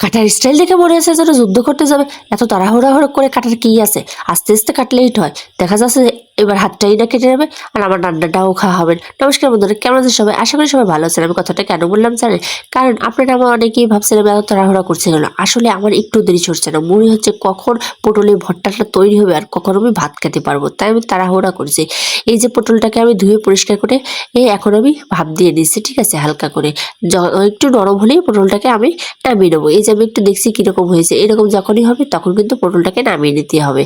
কাটার style দেখে মনে আছে যেন যুদ্ধ করতে যাবে? এত তাড়াহুড়া হুড়ো করে কাটার কি আছে? আস্তে আস্তে কাটলেই হয়। দেখা যাচ্ছে এবার হাতটাই না কেটে যাবে আর আমার রান্নাটাও খাওয়া হবে। নমস্কার বন্ধুরা, কেমন আছেন সবাই? আশা করি সবাই ভালো আছেন। আমি কথাটা কেন বললাম জানেন? কারণ আপনারা আমার অনেকেই ভাবছেন আমি এত তাড়াহুড়া করছে কেন? আসলে আমার একটু দেরি চলছে না। মনে হচ্ছে কখন পটলের ভর্তাটা তৈরি হবে আর কখন আমি ভাত খেতে পারব। তাই আমি তাড়াহুড়া করছি। এই যে পটলটাকে আমি ধুয়ে পরিষ্কার করে এই এখন আমি ভাপ দিয়ে দিচ্ছি ঠিক আছে? হালকা করে। একটু নরম হলেই পটলটাকে আমি নামিয়ে নেব। এই যে আমি একটু দেখছি কীরকম হয়েছে। এরকম যখনই হবে তখন কিন্তু পটলটাকে নামিয়ে নিতে হবে।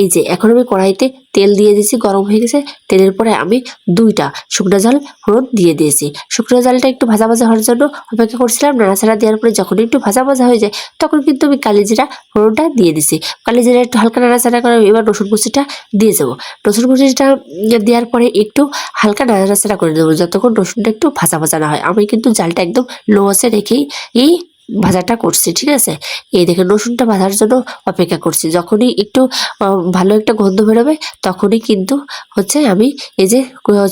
এই যে এখন আমি কড়াইতে তেল দিয়ে দিয়েছি, গরম হয়ে গেছে। তেলের পরে আমি দুইটা শুকনো জাল ফোড়ন দিয়ে দিয়েছি। শুকনো জালটা একটু ভাজা ভাজা হওয়ার জন্য অপেক্ষা করছিলাম। নাড়াচাড়া দেওয়ার পরে যখন একটু ভাজা ভাজা হয়ে যায়, তখন কিন্তু আমি কালিজিরা ফোড়নটা দিয়ে দিছি কালিজিরা একটু হালকা নাড়াচাড়া করে এবার রসুন কুচিটা দিয়ে যাব রসুন কুচিটা দেওয়ার পরে একটু হালকা নাড়াচাড়া করে দেবো, যতক্ষণ রসুনটা একটু ভাজা ভাজা না হয়। আমি কিন্তু জালটা একদম লো আছে রেখেই এই ভাজাটা করছি, ঠিক আছে? এই দেখে রসুনটা ভাজার জন্য অপেক্ষা করছি। যখনই একটু ভালো একটা গন্ধ বেরোবে, তখনই কিন্তু হচ্ছে আমি এই যে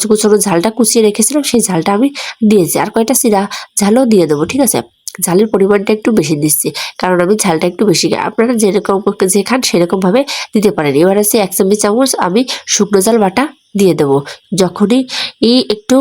কুচোনো ঝালটা কুচিয়ে রেখেছিলাম, সেই ঝালটা আমি দিয়েছি। আর কয়টা সিরা ঝালও দিয়ে দেবো, ঠিক আছে? ঝালের পরিমাণটা একটু বেশি দিচ্ছি, কারণ আমি ঝালটা একটু বেশি খাই আপনারা যেরকম যে খান সেরকমভাবে দিতে পারেন। এবার আছে এক চামচ চামচ আমি শুকনো ঝাল বাটা দিয়ে দেবো। যখনই এই একটু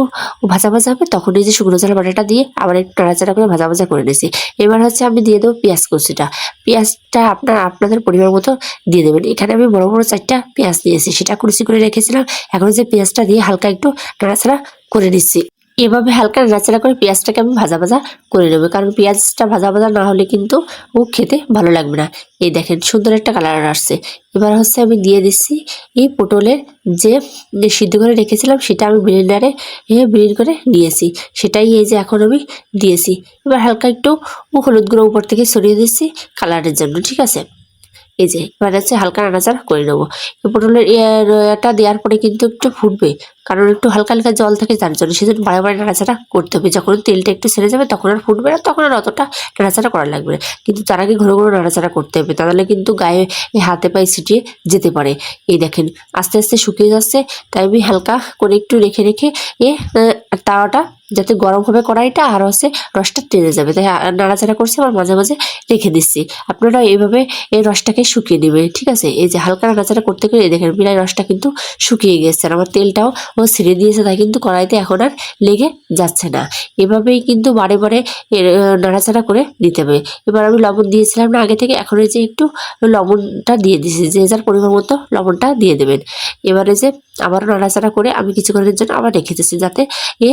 ভাজা ভাজা হবে, তখনই যে শুকনো ঝাল বাটাটা দিয়ে আবার একটু নাড়াচাড়া করে ভাজা ভাজা করে নিয়েছি এবার হচ্ছে আমি দিয়ে দেবো পেঁয়াজ কুচিটা। পেঁয়াজটা আপনার আপনাদের পরিমাণ মতো দিয়ে দেবেন। এখানে আমি বড় বড় চারটা পেঁয়াজ নিয়েছি সেটা কুচি করে রেখেছিলাম। এখন যে পেঁয়াজটা দিয়ে হালকা একটু নাড়াচাড়া করে নিচ্ছি। এভাবে হালকা নাড়াচাড়া করে পেঁয়াজটাকে আমি ভাজা ভাজা করে নেব। কারণ পেঁয়াজটা ভাজা ভাজা না হলে কিন্তু ও খেতে ভালো লাগবে না। এই দেখেন, সুন্দর একটা কালার আসছে। এবার হচ্ছে আমি দিয়ে দিচ্ছি এই পটলের যে যে সিদ্ধ করে রেখেছিলাম, সেটা আমি ব্লেন্ডারে ব্লেন্ড করে নিয়েছি। সেটাই এই যে এখন আমি দিয়েছি। এবার হালকা একটু হলুদ গুঁড়ো উপর থেকে সরিয়ে দিচ্ছি কালারের জন্য, ঠিক আছে? এই যে, এবার হচ্ছে হালকা নাড়াচাড়া করে নেব। পটলের এটা দেওয়ার পরে কিন্তু একটু ফুটবে, কারণ একটু হালকা হালকা জল থাকে তার জন্য সেজন্য বারে বারে নাড়াচাড়া করতে হবে। যখন তেলটা একটু ছেড়ে যাবে তখন আর ফুটবে না, তখন আর অতটা নাড়াচাড়া করা লাগবে না। কিন্তু তার আগে ঘন ঘন নাড়াচাড়া করতে হবে তাহলে কিন্তু গায়ে হাতে পায়ে ছিটিয়ে যেতে পারে। এই দেখেন, আস্তে আস্তে শুকিয়ে যাচ্ছে, তাই আমি হালকা করে একটু রেখে রেখে, এ তাওয়াটা যাতে গরম হবে কড়াইটা আর হচ্ছে রসটা টেনে যাবে। তাই নাড়াচাড়া করছে, আবার মাঝে মাঝে রেখে দিচ্ছি। আপনারা এইভাবে এই রসটাকে শুকিয়ে নেবে ঠিক আছে? এই যে হালকা নাড়াচাড়া করতে করে দেখেন বিলাই রসটা কিন্তু শুকিয়ে গেছে আর আমার তেলটাও ও ছেড়ে দিয়েছে, তাই কিন্তু কড়াইতে এখন আর লেগে যাচ্ছে না। এভাবেই কিন্তু বারে বারে নাড়াচাড়া করে দিতে হবে। এবার আমি লবণ দিয়েছিলাম না, আগে থেকে এখন এই যে একটু লবণটা দিয়ে দিয়েছি, যে যার পরিমাণ মতো লবণটা দিয়ে দেবেন। এবারে যে আবারও নাড়াচাড়া করে আমি কিছুক্ষণের জন্য আবার রেখে দিচ্ছি, যাতে এ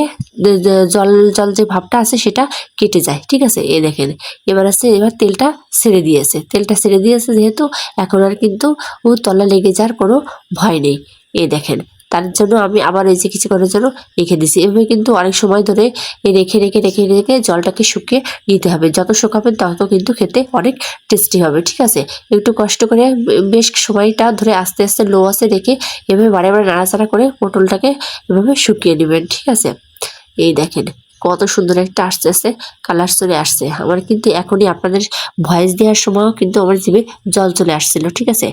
জল জল যে ভাবটা আছে সেটা কেটে যায়, ঠিক আছে? এ দেখেন, এবার আছে এবার তেলটা ছেড়ে দিয়েছে। তেলটা ছেড়ে দিয়েছে যেহেতু এখন আর কিন্তু তলা লেগে যাওয়ার কোনো ভয় নেই। এই দেখেন, তার জন্য আমি আবার এই যে কিছু করার জন্য রেখে দিছি এভাবে কিন্তু অনেক সময় ধরে রেখে রেখে রেখে রেখে জলটাকে শুকিয়ে নিতে হবে। যত শুকাবেন তত কিন্তু খেতে অনেক টেস্টি হবে, ঠিক আছে? একটু কষ্ট করে বেশ সময়টা ধরে আস্তে আস্তে লো আসে রেখে এভাবে বারে বারে নাড়াচাড়া করে পটলটাকে এভাবে শুকিয়ে নেবেন, ঠিক আছে? এই দেখেন কত সুন্দর একটা আস্তে আস্তে কালার চলে আসছে। আমার কিন্তু এখনই আপনাদের ভয়েস দেওয়ার সময়ও কিন্তু আমার জিভে জল চলে আসছিল, ঠিক আছে?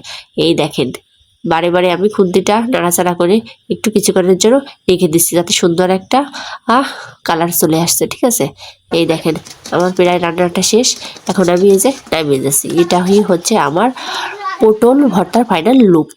এই দেখেন, বারে বারে আমি খুন্তিটা নাড়াচাড়া করে একটু কিছুক্ষণের জন্য রেখে দিচ্ছি যাতে সুন্দর একটা, আহ কালার চলে আসছে, ঠিক আছে? এই দেখেন, আমার প্রায় রান্নাটা শেষ। এখন আমি এই যে নামিয়ে যাচ্ছি এটাই হচ্ছে আমার পটল ভর্তার ফাইনাল লুক